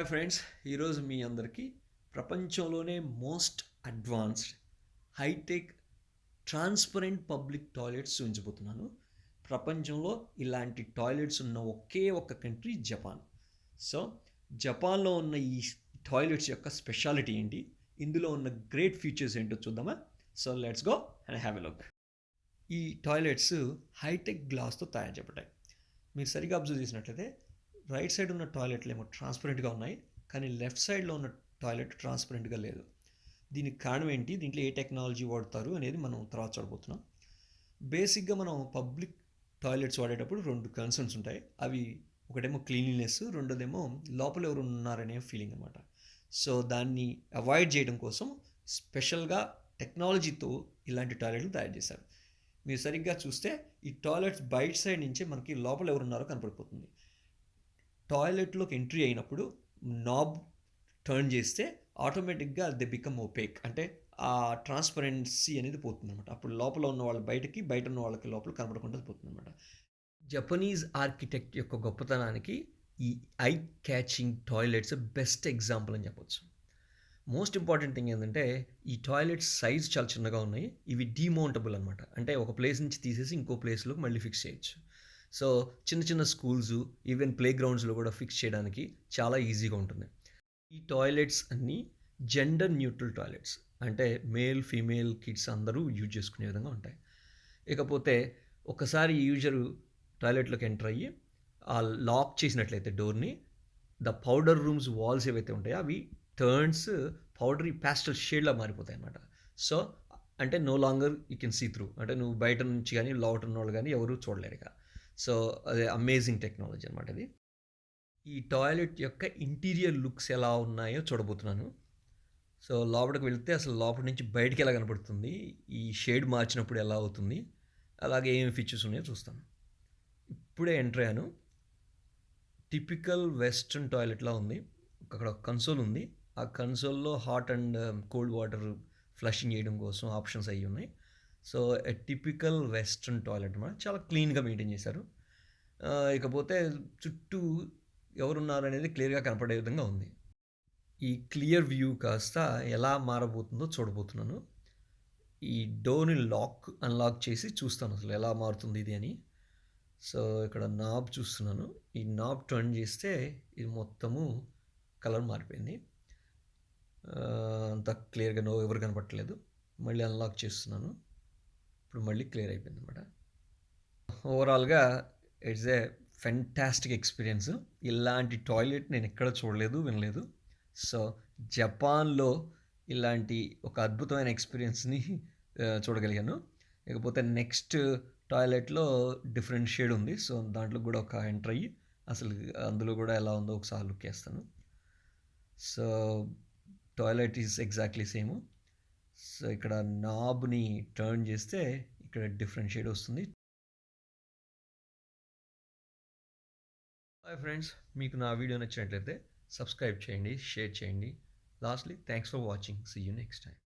Hi friends ఈరోజు మీ అందరికీ ప్రపంచంలోనే most advanced hi-tech transparent public toilets చూపించబోతున్నాను. ప్రపంచంలో ఇలాంటి టాయిలెట్స్ ఉన్న ఒకే ఒక్క కంట్రీ జపాన్. సో జపాన్లో ఉన్న ఈ టాయిలెట్స్ యొక్క స్పెషాలిటీ ఏంటి? ఇందులో ఉన్న గ్రేట్ ఫీచర్స్ ఏంటో చూద్దామా? So let's go and have a look. ఈ టాయిలెట్స్ హైటెక్ గ్లాస్తో తయారు చేయబడ్డాయి. మీరు సరిగా అబ్జర్వ్ చేసినట్లయితే రైట్ సైడ్ ఉన్న టాయిలెట్లు ఏమో ట్రాన్స్పరెంట్గా ఉన్నాయి కానీ లెఫ్ట్ సైడ్లో ఉన్న టాయిలెట్ ట్రాన్స్పరెంట్గా లేదు. దీనికి కారణం ఏంటి? దీంట్లో ఏ టెక్నాలజీ వాడతారు అనేది మనం తర్వాత చూడబోతున్నాం. బేసిక్గా మనం పబ్లిక్ టాయిలెట్స్ వాడేటప్పుడు రెండు కన్సర్న్స్ ఉంటాయి. అవి ఒకటేమో క్లీన్లీనెస్ రెండోదేమో లోపల ఎవరు ఉన్నారనే ఫీలింగ్ అనమాట సో దాన్ని అవాయిడ్ చేయడం కోసం స్పెషల్గా టెక్నాలజీతో ఇలాంటి టాయిలెట్లు తయారు చేశారు. మీరు సరిగ్గా చూస్తే ఈ టాయిలెట్స్ బయట సైడ్ నుంచే మనకి లోపల ఎవరు ఉన్నారో కనపడిపోతుంది. టాయిలెట్లోకి ఎంట్రీ అయినప్పుడు నాబ్ టర్న్ చేస్తే ఆటోమేటిక్గా దే బికమ్ ఓపేక్. అంటే ఆ ట్రాన్స్పరెన్సీ అనేది పోతుందన్నమాట. అప్పుడు లోపల ఉన్న వాళ్ళ బయటకి బయట ఉన్న వాళ్ళకి లోపల కనబడకుండా పోతుందన్నమాట. జపనీస్ ఆర్కిటెక్ట్ యొక్క గొప్పతనానికి ఈ eye catching toilets best example అని చెప్పొచ్చు. మోస్ట్ ఇంపార్టెంట్ థింగ్ ఏంటంటే ఈ టాయిలెట్స్ సైజ్ చాలా చిన్నగా ఉన్నాయి. ఇవి డీమౌంటబుల్ అనమాట అంటే ఒక ప్లేస్ నుంచి తీసేసి ఇంకో ప్లేస్లోకి మళ్ళీ ఫిక్స్ చేయొచ్చు. సో చిన్న చిన్న స్కూల్స్ ఈవెన్ ప్లే గ్రౌండ్స్లో కూడా ఫిక్స్ చేయడానికి చాలా ఈజీగా ఉంటుంది. ఈ టాయిలెట్స్ అన్నీ జెండర్ న్యూట్రల్ టాయిలెట్స్. అంటే మేల్ ఫీమేల్ కిడ్స్ అందరూ యూజ్ చేసుకునే విధంగా ఉంటాయి. ఇకపోతే ఒకసారి యూజర్ టాయిలెట్లోకి ఎంటర్ అయ్యి ఆ లాక్ చేసినట్లయితే డోర్ని ద పౌడర్ రూమ్స్ వాల్స్ ఏవైతే ఉంటాయో అవి టర్న్స్ పౌడరీ ప్యాస్టల్ షేడ్లా మారిపోతాయి అన్నమాట. సో అంటే no longer you can see through. అంటే నువ్వు బయట నుంచి కానీ లోపల ఉన్న వాళ్ళు కానీ ఎవరు చూడలేరు ఇక. సో అదే అమేజింగ్ టెక్నాలజీ అనమాట అది. ఈ టాయిలెట్ యొక్క ఇంటీరియర్ లుక్స్ ఎలా ఉన్నాయో చూడబోతున్నాను. సో లోపలికి వెళ్తే అసలు లోపల నుంచి బయటికి ఎలా కనపడుతుంది ఈ షేడ్ మార్చినప్పుడు ఎలా అవుతుంది అలాగే ఏమి ఫీచర్స్ ఉన్నాయో చూస్తాను. ఇప్పుడే ఎంటర్ అయ్యాను. టిపికల్ వెస్ట్రన్ టాయిలెట్లా ఉంది. అక్కడ కన్సోల్ ఉంది. ఆ కన్సోల్లో hot and cold water flushing చేయడం కోసం ఆప్షన్స్ అయ్యి ఉన్నాయి. So a typical western toilet అనమాట చాలా క్లీన్గా మెయింటైన్ చేశారు. ఇకపోతే చుట్టూ ఎవరున్నారు అనేది క్లియర్గా కనపడే విధంగా ఉంది. ఈ క్లియర్ వ్యూ కాస్త ఎలా మారబోతుందో చూడబోతున్నాను. ఈ డోర్ని లాక్ అన్లాక్ చేసి చూస్తాను అసలు ఎలా మారుతుంది ఇది అని. సో ఇక్కడ నాబ్ చూస్తున్నాను. ఈ నాబ్ టర్న్ చేస్తే ఇది మొత్తము కలర్ మారిపోయింది. అంత క్లియర్గా నో ఎవరు కనపట్టలేదు మళ్ళీ అన్లాక్ చేస్తున్నాను. ఇప్పుడు మళ్ళీ క్లియర్ అయిపోయింది అనమాట ఓవరాల్గా ఇట్స్ ఏ ఫెంటాస్టిక్ ఎక్స్పీరియన్స్ ఇలాంటి టాయిలెట్ నేను ఎక్కడ చూడలేదు వినలేదు. సో జపాన్లో ఇలాంటి ఒక అద్భుతమైన ఎక్స్పీరియన్స్ని చూడగలిగాను. ఇకపోతే నెక్స్ట్ టాయిలెట్లో డిఫరెంట్ షేడ్ ఉంది. సో దాంట్లో కూడా ఒక ఎంటర్ అయ్యి అసలు అందులో కూడా ఎలా ఉందో ఒకసారి లుక్ చేస్తాను. So toilet is exactly same so ఇక్కడ నాబ్ని టర్న్ చేస్తే ఇక్కడ డిఫరెంట్ షేడ్ వస్తుంది. హాయ్ ఫ్రెండ్స్ మీకు నా వీడియో నచ్చినట్లయితే సబ్స్క్రైబ్ చేయండి షేర్ చేయండి. Lastly thanks for watching. See you next time.